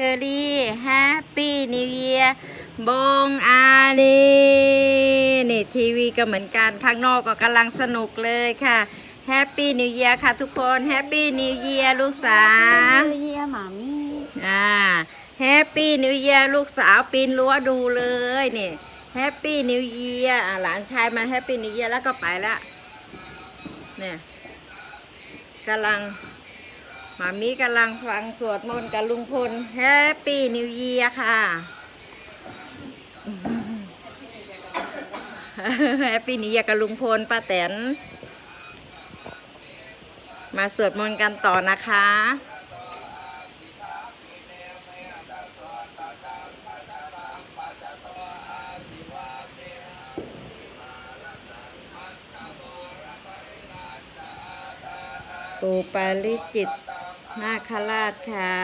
เชอรี่แฮปปี้นิวเยียร์บงอาลีนี่ทีวีก็เหมือนกัน ข้างนอกก็กำลังสนุกเลยค่ะแฮปปี้นิวเยียร์ค่ะทุกคนแฮปปี้นิวเยียร์ลูกสาวเยี่ยหมามีอ่าแฮปปี้นิวเยียร์ลูกสาวปีนรั้วดูเลยนี่แฮปปี้นิวเยียร์หลานชายมาแฮปปี้นิวเยียร์แล้วก็ไปแล้วเนี่ยกำลังห มามีกำลังฟังสวดมนต์กับลุงพลแฮปปี้นิวเยียค่ะแฮปปี้นิวเยียกับลุงพลป้าแตน มาสวดมนต์กันต่อนะคะปูปาริจิต นาคราชค่ะ